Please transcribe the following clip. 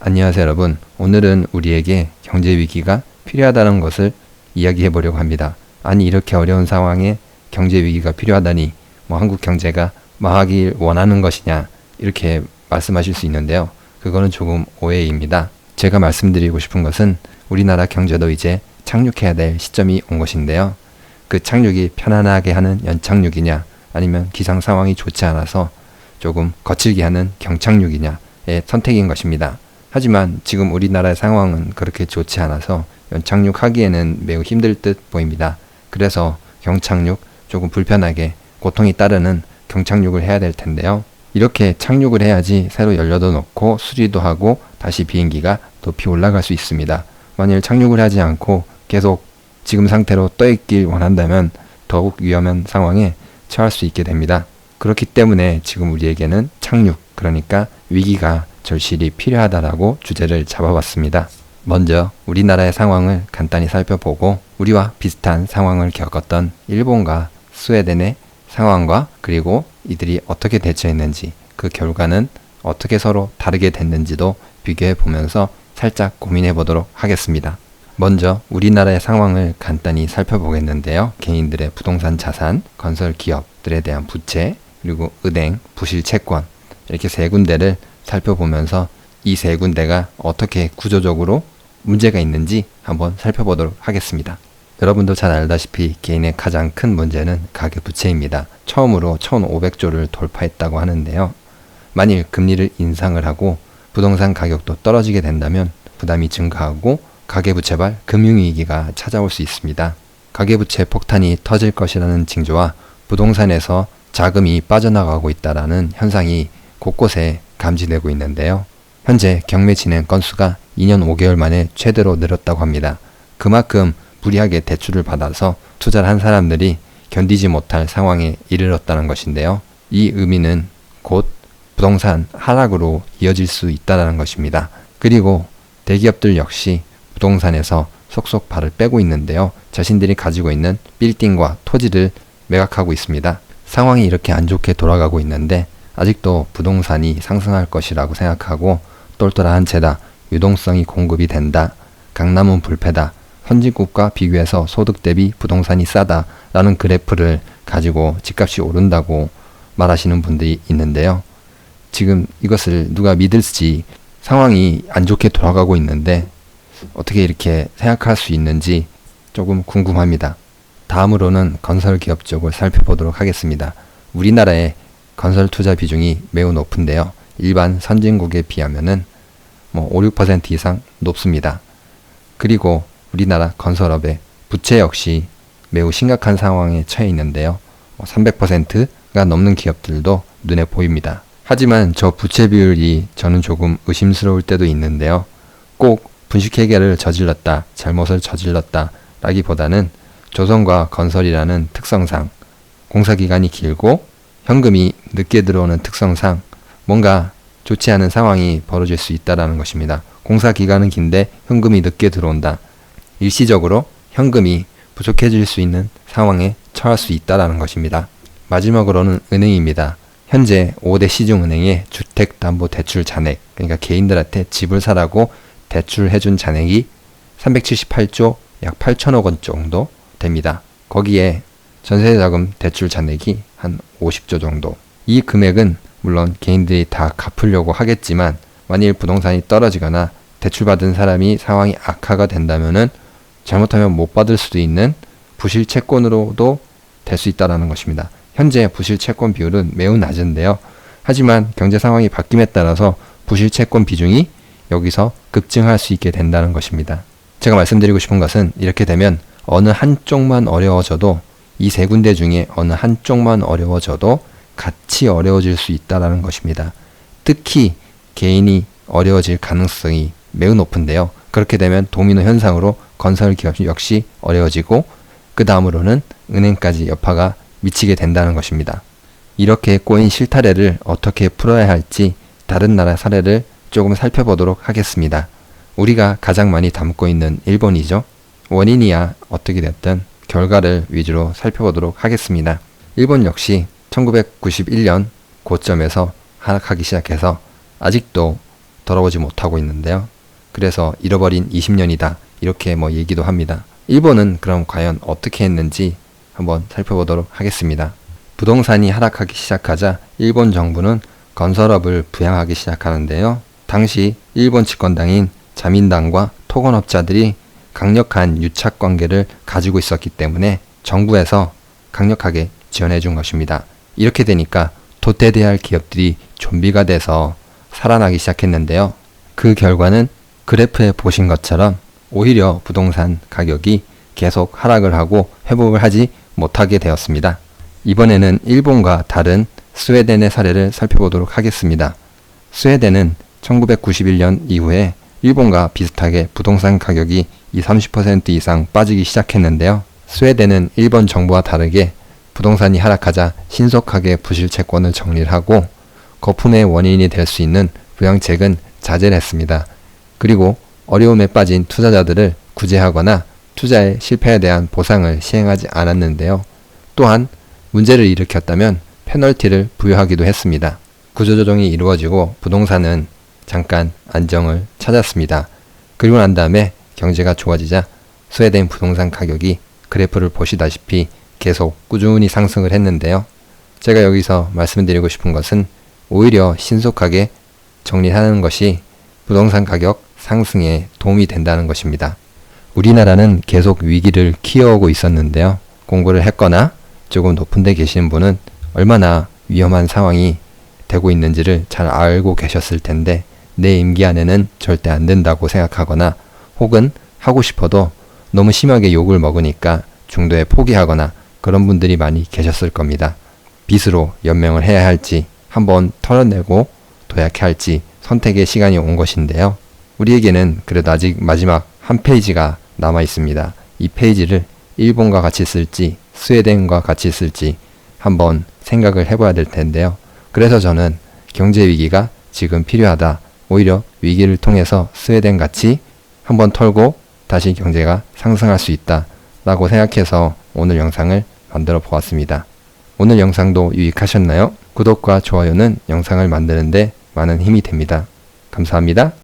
안녕하세요 여러분. 오늘은 우리에게 경제 위기가 필요하다는 것을 이야기해 보려고 합니다. 아니 이렇게 어려운 상황에 경제 위기가 필요하다니 뭐 한국 경제가 망하길 원하는 것이냐 이렇게 말씀하실 수 있는데요. 그거는 조금 오해입니다. 제가 말씀드리고 싶은 것은 우리나라 경제도 이제 착륙해야 될 시점이 온 것인데요. 그 착륙이 편안하게 하는 연착륙이냐 아니면 기상 상황이 좋지 않아서 조금 거칠게 하는 경착륙이냐의 선택인 것입니다. 하지만 지금 우리나라의 상황은 그렇게 좋지 않아서 연착륙하기에는 매우 힘들 듯 보입니다. 그래서 경착륙 조금 불편하게 고통이 따르는 경착륙을 해야 될 텐데요. 이렇게 착륙을 해야지 새로 연료도 넣고 수리도 하고 다시 비행기가 높이 올라갈 수 있습니다. 만일 착륙을 하지 않고 계속 지금 상태로 떠 있길 원한다면 더욱 위험한 상황에 처할 수 있게 됩니다. 그렇기 때문에 지금 우리에게는 착륙, 그러니까 위기가 절실히 필요하다라고 주제를 잡아봤습니다. 먼저 우리나라의 상황을 간단히 살펴보고 우리와 비슷한 상황을 겪었던 일본과 스웨덴의 상황과 그리고 이들이 어떻게 대처했는지 그 결과는 어떻게 서로 다르게 됐는지도 비교해 보면서 살짝 고민해 보도록 하겠습니다. 먼저 우리나라의 상황을 간단히 살펴보겠는데요. 개인들의 부동산 자산, 건설 기업들에 대한 부채, 그리고 은행, 부실 채권 이렇게 세 군데를 살펴보면서 이 세 군데가 어떻게 구조적으로 문제가 있는지 한번 살펴보도록 하겠습니다. 여러분도 잘 알다시피 개인의 가장 큰 문제는 가계부채입니다. 처음으로 1,500조를 돌파했다고 하는데요. 만일 금리를 인상을 하고 부동산 가격도 떨어지게 된다면 부담이 증가하고 가계부채발 금융위기가 찾아올 수 있습니다. 가계부채 폭탄이 터질 것이라는 징조와 부동산에서 자금이 빠져나가고 있다라는 현상이 곳곳에 감지되고 있는데요. 현재 경매 진행 건수가 2년 5개월 만에 최대로 늘었다고 합니다. 그만큼 무리하게 대출을 받아서 투자를 한 사람들이 견디지 못할 상황에 이르렀다는 것인데요. 이 의미는 곧 부동산 하락으로 이어질 수 있다는 것입니다. 그리고 대기업들 역시 부동산에서 속속 발을 빼고 있는데요. 자신들이 가지고 있는 빌딩과 토지를 매각하고 있습니다. 상황이 이렇게 안 좋게 돌아가고 있는데 아직도 부동산이 상승할 것이라고 생각하고 똘똘한 채다, 유동성이 공급이 된다, 강남은 불패다, 선진국과 비교해서 소득 대비 부동산이 싸다 라는 그래프를 가지고 집값이 오른다고 말하시는 분들이 있는데요. 지금 이것을 누가 믿을지 상황이 안 좋게 돌아가고 있는데 어떻게 이렇게 생각할 수 있는지 조금 궁금합니다. 다음으로는 건설 기업 쪽을 살펴보도록 하겠습니다. 우리나라의 건설 투자 비중이 매우 높은데요. 일반 선진국에 비하면은 뭐 5, 6% 이상 높습니다. 그리고 우리나라 건설업의 부채 역시 매우 심각한 상황에 처해 있는데요. 300%가 뭐 넘는 기업들도 눈에 보입니다. 하지만 저 부채 비율이 저는 조금 의심스러울 때도 있는데요. 꼭 분식 회계를 저질렀다, 잘못을 저질렀다 라기보다는 조선과 건설이라는 특성상 공사기간이 길고 현금이 늦게 들어오는 특성상 뭔가 좋지 않은 상황이 벌어질 수 있다라는 것입니다. 공사 기간은 긴데 현금이 늦게 들어온다. 일시적으로 현금이 부족해질 수 있는 상황에 처할 수 있다라는 것입니다. 마지막으로는 은행입니다. 현재 5대 시중은행의 주택담보대출 잔액, 그러니까 개인들한테 집을 사라고 대출해준 잔액이 378조 약 8천억 원 정도 됩니다. 거기에 전세자금 대출 잔액이 한 50조 정도. 이 금액은 물론 개인들이 다 갚으려고 하겠지만 만일 부동산이 떨어지거나 대출받은 사람이 상황이 악화가 된다면은 잘못하면 못 받을 수도 있는 부실 채권으로도 될 수 있다라는 것입니다. 현재 부실 채권 비율은 매우 낮은데요. 하지만 경제 상황이 바뀜에 따라서 부실 채권 비중이 여기서 급증할 수 있게 된다는 것입니다. 제가 말씀드리고 싶은 것은 이렇게 되면 어느 한쪽만 어려워져도 이 세 군데 중에 어느 한쪽만 어려워져도 같이 어려워질 수 있다라는 것입니다. 특히 개인이 어려워질 가능성이 매우 높은데요. 그렇게 되면 도미노 현상으로 건설 기업 역시 어려워지고 그 다음으로는 은행까지 여파가 미치게 된다는 것입니다. 이렇게 꼬인 실타래를 어떻게 풀어야 할지 다른 나라 사례를 조금 살펴보도록 하겠습니다. 우리가 가장 많이 담고 있는 일본이죠. 원인이야 어떻게 됐든 결과를 위주로 살펴보도록 하겠습니다. 일본 역시 1991년 고점에서 하락하기 시작해서 아직도 돌아오지 못하고 있는데요. 그래서 잃어버린 20년이다. 이렇게 뭐 얘기도 합니다. 일본은 그럼 과연 어떻게 했는지 한번 살펴보도록 하겠습니다. 부동산이 하락하기 시작하자 일본 정부는 건설업을 부양하기 시작하는데요. 당시 일본 집권당인 자민당과 토건업자들이 강력한 유착 관계를 가지고 있었기 때문에 정부에서 강력하게 지원해 준 것입니다. 이렇게 되니까 도태돼야 할 기업들이 좀비가 돼서 살아나기 시작했는데요. 그 결과는 그래프에 보신 것처럼 오히려 부동산 가격이 계속 하락을 하고 회복을 하지 못하게 되었습니다. 이번에는 일본과 다른 스웨덴의 사례를 살펴보도록 하겠습니다. 스웨덴은 1991년 이후에 일본과 비슷하게 부동산 가격이 20, 30% 이상 빠지기 시작했는데요. 스웨덴은 일본 정부와 다르게 부동산이 하락하자 신속하게 부실 채권을 정리를 하고 거품의 원인이 될 수 있는 부양책은 자제를 했습니다. 그리고 어려움에 빠진 투자자들을 구제하거나 투자의 실패에 대한 보상을 시행하지 않았는데요. 또한 문제를 일으켰다면 페널티를 부여하기도 했습니다. 구조조정이 이루어지고 부동산은 잠깐 안정을 찾았습니다. 그리고 난 다음에 경제가 좋아지자 스웨덴 부동산 가격이 그래프를 보시다시피 계속 꾸준히 상승을 했는데요. 제가 여기서 말씀드리고 싶은 것은 오히려 신속하게 정리하는 것이 부동산 가격 상승에 도움이 된다는 것입니다. 우리나라는 계속 위기를 키워오고 있었는데요. 공부를 했거나 조금 높은 데 계시는 분은 얼마나 위험한 상황이 되고 있는지를 잘 알고 계셨을 텐데 내 임기 안에는 절대 안 된다고 생각하거나 혹은 하고 싶어도 너무 심하게 욕을 먹으니까 중도에 포기하거나 그런 분들이 많이 계셨을 겁니다. 빚으로 연명을 해야 할지 한번 털어내고 도약해야 할지 선택의 시간이 온 것인데요. 우리에게는 그래도 아직 마지막 한 페이지가 남아 있습니다. 이 페이지를 일본과 같이 쓸지 스웨덴과 같이 쓸지 한번 생각을 해봐야 될 텐데요. 그래서 저는 경제 위기가 지금 필요하다. 오히려 위기를 통해서 스웨덴 같이 한번 털고 다시 경제가 상승할 수 있다. 라고 생각해서 오늘 영상을 만들어 보았습니다. 오늘 영상도 유익하셨나요? 구독과 좋아요는 영상을 만드는데 많은 힘이 됩니다. 감사합니다.